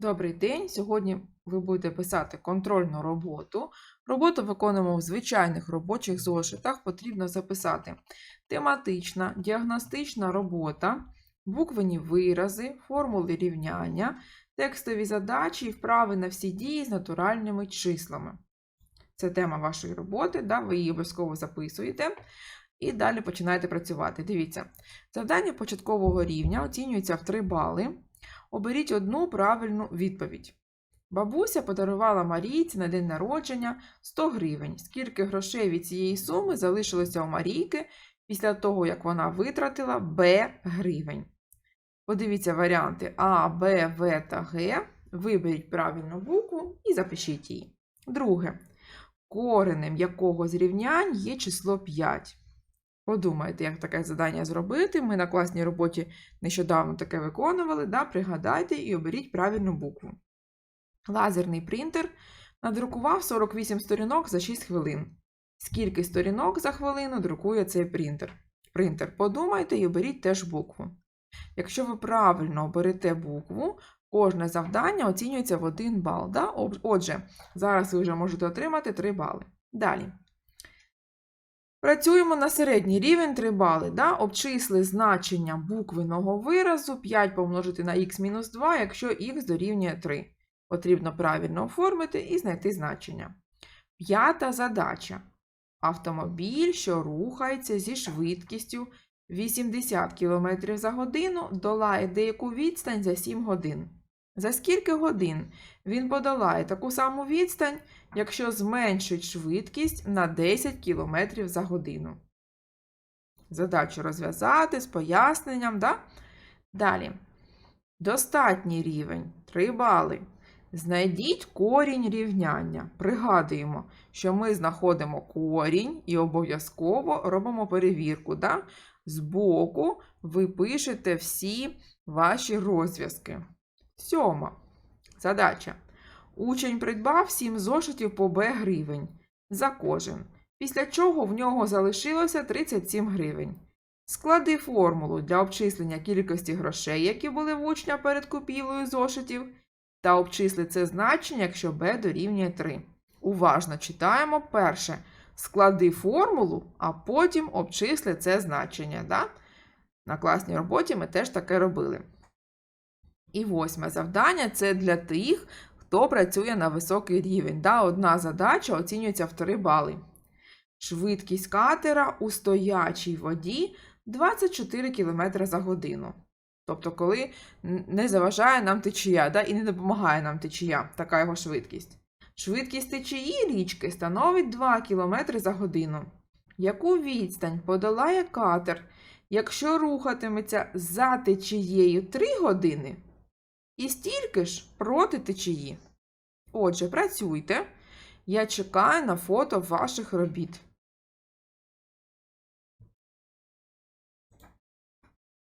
Добрий день! Сьогодні ви будете писати контрольну роботу. Роботу виконуємо в звичайних робочих зошитах. Потрібно записати тематична, діагностична робота, буквені вирази, формули рівняння, текстові задачі і вправи на всі дії з натуральними числами. Це тема вашої роботи, да? ви її обов'язково записуєте. І далі починаєте працювати. Дивіться, завдання початкового рівня оцінюється в 3 бали. Оберіть одну правильну відповідь. Бабуся подарувала Марійці на день народження 100 гривень. Скільки грошей від цієї суми залишилося у Марійки після того, як вона витратила Б гривень? Подивіться варіанти А, Б, В та Г. Виберіть правильну букву і запишіть її. Друге. Коренем якого з рівнянь є число 5. Подумайте, як таке завдання зробити. Ми на класній роботі нещодавно таке виконували. Да? Пригадайте і оберіть правильну букву. Лазерний принтер надрукував 48 сторінок за 6 хвилин. Скільки сторінок за хвилину друкує цей принтер? Принтер. Подумайте і оберіть теж букву. Якщо ви правильно оберете букву, кожне завдання оцінюється в 1 бал. Да? Отже, зараз ви вже можете отримати 3 бали. Далі. Працюємо на середній рівень 3 бали. Да? Обчисли значення буквеного виразу 5 помножити на х-2, якщо х дорівнює 3. Потрібно правильно оформити і знайти значення. П'ята задача. Автомобіль, що рухається зі швидкістю 80 км за годину, долає деяку відстань за 7 годин. За скільки годин він подолає таку саму відстань, якщо зменшить швидкість на 10 км за годину? Задачу розв'язати з поясненням. Да? Далі. Достатній рівень 3 бали. Знайдіть корінь рівняння. Пригадуємо, що ми знаходимо корінь і обов'язково робимо перевірку. Да? Збоку ви пишете всі ваші розв'язки. Сьома. Задача. Учень придбав 7 зошитів по Б гривень за кожен, після чого в нього залишилося 37 гривень. Склади формулу для обчислення кількості грошей, які були в учня перед купівлею зошитів, та обчисли це значення, якщо b дорівнює 3. Уважно читаємо перше. Склади формулу, а потім обчисли це значення. Да? На класній роботі ми теж таке робили. І восьме завдання це для тих, хто працює на високий рівень. Да? Одна задача оцінюється в 3 бали. Швидкість катера у стоячій воді 24 км за годину. Тобто, коли не заважає нам течія, да? і не допомагає нам течія, така його швидкість. Швидкість течії річки становить 2 км за годину. Яку відстань подолає катер, якщо рухатиметься за течією 3 години? І стільки ж проти течії. Отже, працюйте. Я чекаю на фото ваших робіт.